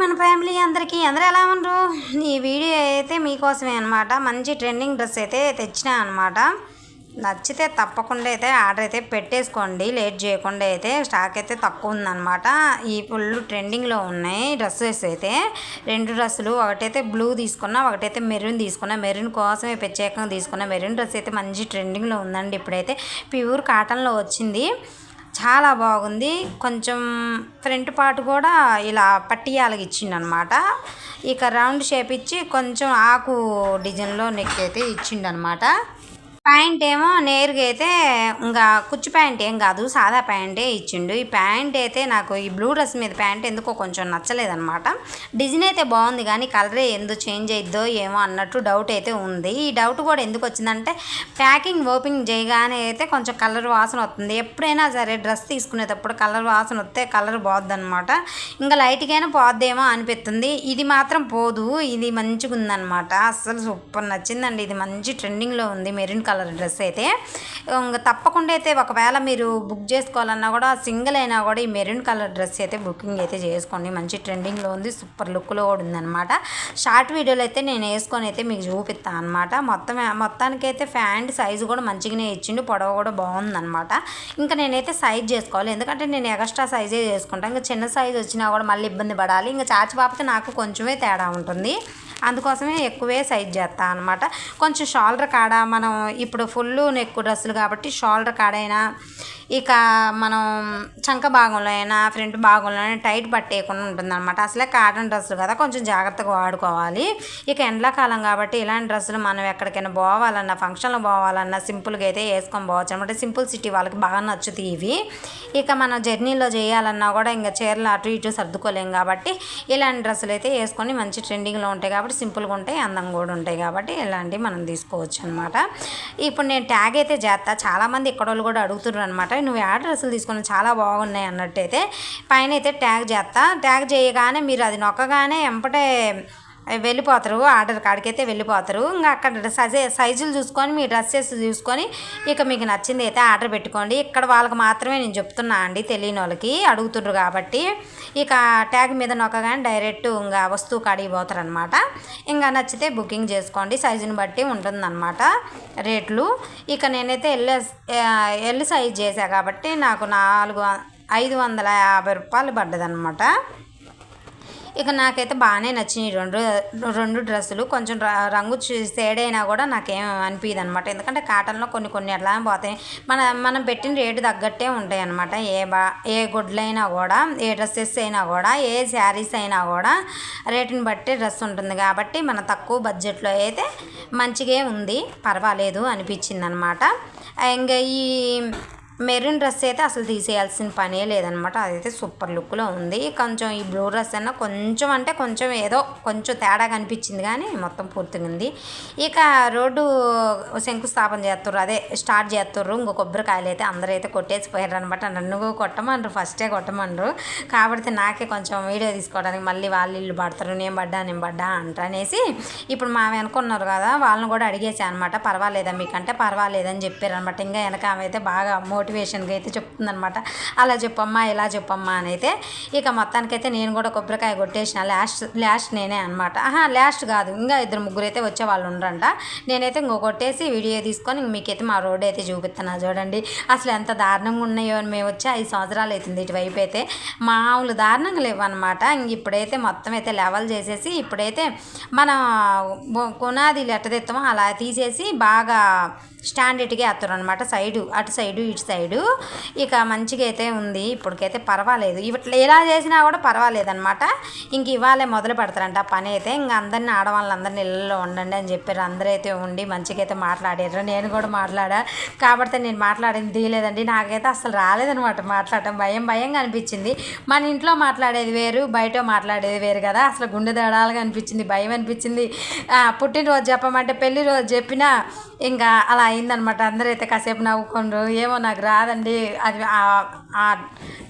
మన ఫ్యామిలీ అందరికీ అందరూ ఎలా ఉండరు? ఈ వీడియో అయితే మీకోసమే అనమాట మంచి ట్రెండింగ్ డ్రెస్ అయితే తెచ్చినా అనమాట నచ్చితే తప్పకుండా అయితే ఆర్డర్ అయితే పెట్టేసుకోండి. లేట్ చేయకుండా అయితే స్టాక్ అయితే తక్కువ ఉందన్నమాట. ఈ ఫుల్ ట్రెండింగ్లో ఉన్నాయి డ్రెస్సెస్ అయితే. రెండు డ్రెస్సులు ఒకటైతే బ్లూ తీసుకున్నా ఒకటైతే మెరూన్ తీసుకున్నా. మెరూన్ కోసమే ప్రత్యేకంగా తీసుకున్నా మెరూన్ డ్రెస్ అయితే మంచి ట్రెండింగ్లో ఉందండి. ఇప్పుడైతే ప్యూర్ కాటన్లో వచ్చింది. చాలా బాగుంది. కొంచెం ఫ్రంట్ పార్ట్ కూడా ఇలా పట్టియాలకి ఇచ్చిండనమాట. ఇక రౌండ్ షేప్ ఇచ్చి కొంచెం ఆకు డిజైన్లో నెక్ అయితే ఇచ్చిండనమాట. ప్యాంట్ ఏమో నేరుగా అయితే ఇంకా కుచ్చు ప్యాంట్ ఏం కాదు సాదా ప్యాంటే ఇచ్చిండు. ఈ ప్యాంట్ అయితే నాకు ఈ బ్లూ డ్రెస్ మీద ప్యాంట్ ఎందుకో కొంచెం నచ్చలేదన్నమాట. డిజైన్ అయితే బాగుంది కానీ కలరే ఎందుకు చేంజ్ అయిద్దో ఏమో అన్నట్టు డౌట్ అయితే ఉంది. ఈ డౌట్ కూడా ఎందుకు వచ్చిందంటే ప్యాకింగ్ ఓపెనింగ్ చేయగానే అయితే కొంచెం కలర్ వాసన వస్తుంది. ఎప్పుడైనా సరే డ్రెస్ తీసుకునేటప్పుడు కలర్ వాసన వస్తే కలర్ పోద్ది అనమాట ఇంకా లైట్గానే పోద్దేమో అనిపిస్తుంది. ఇది మాత్రం పోదు ఇది మంచిగా ఉందన్నమాట అస్సలు సూపర్ నచ్చిందండి. ఇది మంచి ట్రెండింగ్లో ఉంది. మెరూన్ కలర్ డ్రెస్ అయితే తప్పకుండా అయితే ఒకవేళ మీరు బుక్ చేసుకోవాలన్నా కూడా సింగిల్ అయినా కూడా ఈ మెరూన్ కలర్ డ్రెస్ అయితే బుకింగ్ అయితే చేసుకోండి. మంచి ట్రెండింగ్లో ఉంది సూపర్ లుక్లో కూడా ఉందన్నమాట. షార్ట్ వీడియోలు అయితే నేను వేసుకొని అయితే మీకు చూపిస్తాను అనమాట మొత్తం మొత్తానికి అయితే ప్యాంట్ సైజు కూడా మంచిగానే ఇచ్చిండు పొడవ కూడా బాగుందన్నమాట. ఇంకా నేనైతే సైజ్ చేసుకోవాలి. ఎందుకంటే నేను ఎక్స్ట్రా సైజే చేసుకుంటాను ఇంకా చిన్న సైజ్ వచ్చినా కూడా మళ్ళీ ఇబ్బంది పడాలి. ఇంకా చాచి పాపకి నాకు కొంచెమే తేడా ఉంటుంది. అందుకోసమే ఎక్కువే సైజ్ చేస్తా అనమాట కొంచెం షోల్డర్ కాడ మనం ఇప్పుడు ఫుల్ నెక్ డ్రెస్సులు కాబట్టి షోల్డర్ కాడైనా ఇక మనం చంక భాగంలో అయినా ఫ్రంట్ భాగంలో అయినా టైట్ పట్టేయకుండా ఉంటుంది అనమాట అసలే కాటన్ డ్రెస్సులు కదా కొంచెం జాగ్రత్తగా వాడుకోవాలి. ఇక ఎండాకాలం కాబట్టి ఇలాంటి డ్రెస్సులు మనం ఎక్కడికైనా పోవాలన్నా ఫంక్షన్లో పోవాలన్నా సింపుల్గా అయితే వేసుకొని పోవచ్చు అనమాట సింపుల్ సిటీ వాళ్ళకి బాగా నచ్చుతాయి ఇవి. ఇక మనం జర్నీలో చేయాలన్నా కూడా ఇంకా చీరలు అటు ఇటు సర్దుకోలేం కాబట్టి ఇలాంటి డ్రెస్సులు అయితే వేసుకొని మంచి ట్రెండింగ్లో ఉంటాయి కాబట్టి సింపుల్గా ఉంటాయి అందంగా కూడా ఉంటాయి కాబట్టి ఇలాంటివి మనం తీసుకోవచ్చు అనమాట ఇప్పుడు నేను ట్యాగ్ అయితే చేస్తా. చాలామంది ఇక్కడ వాళ్ళు కూడా అడుగుతున్నారు అనమాట నువ్వు ఆ డ్రెస్సులు తీసుకుని చాలా బాగున్నాయి అన్నట్టయితే పైన అయితే ట్యాగ్ చేస్తా. ట్యాగ్ చేయగానే మీరు అది నొక్కగానే వెంపటే వెళ్ళిపోతారు ఆర్డర్ కాడికైతే వెళ్ళిపోతారు. ఇంకా అక్కడ సైజే సైజులు చూసుకొని మీ డ్రెస్సెస్ చూసుకొని ఇక మీకు నచ్చింది అయితే ఆర్డర్ పెట్టుకోండి. ఇక్కడ వాళ్ళకి మాత్రమే నేను చెప్తున్నా అండి తెలియని వాళ్ళకి అడుగుతుండ్రు కాబట్టి. ఇక ట్యాగ్ మీద నొక్కగానే డైరెక్ట్ ఇంకా వస్తువు కాడికి పోతారు అనమాట ఇంకా నచ్చితే బుకింగ్ చేసుకోండి. సైజుని బట్టి ఉంటుందన్నమాట రేట్లు. ఇక నేనైతే ఎల్ ఎల్ సైజ్ చేశాను కాబట్టి నాకు నాలుగు ఐదు వందల యాభై రూపాయలు పడ్డదనమాట. ఇక నాకైతే బాగానే నచ్చినాయి రెండు రెండు డ్రెస్సులు. కొంచెం రంగు షేడ్ అయినా కూడా నాకేం అనిపించదు అనమాట ఎందుకంటే కాటన్లో కొన్ని కొన్ని అట్లా పోతాయి. మన మనం పెట్టిన రేటు తగ్గట్టే ఉంటాయి అనమాట ఏ బా ఏ గుడ్లైనా కూడా ఏ డ్రెస్సెస్ అయినా కూడా ఏ శారీస్ అయినా కూడా రేటుని బట్టి డ్రెస్ ఉంటుంది. కాబట్టి మన తక్కువ బడ్జెట్లో అయితే మంచిగా ఉంది. పర్వాలేదు అనిపించింది అనమాట ఇంకా ఈ మెరూన్ డ్రెస్ అయితే అసలు తీసేయాల్సిన పనే లేదనమాట. అదైతే సూపర్ లుక్లో ఉంది. కొంచెం ఈ బ్లూ డ్రెస్ అన్న కొంచెం అంటే కొంచెం ఏదో కొంచెం తేడా కనిపించింది కానీ మొత్తం పూర్తిగా ఉంది. ఇక రోడ్డు శంకుస్థాపన చేస్తుర్రు. అదే స్టార్ట్ చేస్తుర్రు. ఇంకో కొబ్బరికాయలు అయితే అందరూ అయితే కొట్టేసిపోయారు అనమాట నన్ను కొట్టమన్నారు ఫస్టే కొట్టమన్నారు కాబట్టి నాకే కొంచెం వీడియో తీసుకోవడానికి మళ్ళీ వాళ్ళు ఇల్లు పడతారు. నేను పడ్డా నేను పడ్డా అంటనేసి ఇప్పుడు మా వెనుకున్నారు కదా వాళ్ళని కూడా అడిగేసాను అనమాట. పర్వాలేదా మీకంటే? పర్వాలేదని చెప్పారు అనమాట ఇంకా వెనక ఆమె అయితే బాగా మోటి మోటివేషన్గా అయితే చెప్తుందనమాట అలా చెప్పమ్మా ఇలా చెప్పమ్మా అని అయితే ఇక మొత్తానికైతే నేను కూడా కొబ్బరికాయ కొట్టేసిన. లాస్ట్ లాస్ట్ నేనే అనమాట ఆహా లాస్ట్ కాదు. ఇంకా ఇద్దరు ముగ్గురు అయితే వచ్చే వాళ్ళు ఉండరంట. నేనైతే ఇంకో కొట్టేసి వీడియో తీసుకొని మీకైతే మా రోడ్ అయితే చూపిస్తున్నా చూడండి అసలు ఎంత దారుణంగా ఉన్నాయో అని మేము వచ్చి ఐదు సంవత్సరాలు అవుతుంది ఇటువైపు అయితే. మామూలు దారుణంగా లేవు అనమాట ఇంక ఇప్పుడైతే మొత్తం అయితే లెవెల్ చేసేసి ఇప్పుడైతే మన పునాది ఎట్టదెత్తామో అలా తీసేసి బాగా స్టాండర్డ్గా వేస్తారు అనమాట సైడు అటు సైడు ఇటు సైడు. ఇక మంచిగా అయితే ఉంది. ఇప్పటికైతే పర్వాలేదు. ఇట్లా ఎలా చేసినా కూడా పర్వాలేదు అనమాట ఇంక ఇవాళే మొదలు పెడతారంట. పని అయితే ఇంక అందరినీ ఆడవాళ్ళందరినీ ఇళ్ళలో ఉండండి అని చెప్పారు. అందరైతే ఉండి మంచిగా అయితే మాట్లాడారు. నేను కూడా మాట్లాడా. కాబట్టి నేను మాట్లాడింది తీయలేదండి. నాకైతే అసలు రాలేదనమాట మాట్లాడటం. భయం భయంగా అనిపించింది. మన ఇంట్లో మాట్లాడేది వేరు బయట మాట్లాడేది వేరు కదా. అసలు గుండె దడాలుగా అనిపించింది భయం అనిపించింది. పుట్టినరోజు చెప్పమంటే పెళ్ళి రోజు చెప్పినా ఇంకా అలా అయిందనమాట. అందరైతే కాసేపు నవ్వుకుండ్రు. ఏమో నాకు రాదండి. అది ఆ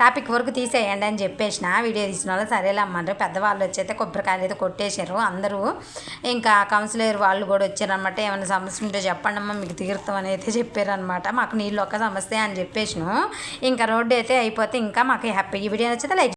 టాపిక్ వరకు తీసేయండి అని చెప్పేసిన. వీడియో తీసిన వాళ్ళు సరేలే అమ్మన్నారు పెద్దవాళ్ళు వచ్చైతే కొబ్బరికాయలు అయితే కొట్టేశారు అందరూ. ఇంకా కౌన్సిలర్ వాళ్ళు కూడా వచ్చారనమాట. ఏమైనా సమస్య ఉంటే చెప్పండి అమ్మ మీకు తీర్థం అయితే చెప్పారనమాట. మాకు నీళ్ళు ఒక్క సమస్య అని చెప్పేసినాం. ఇంకా రోడ్డు అయితే అయిపోతే ఇంకా మాకు హ్యాపీ. వీడియో నచ్చితే లైక్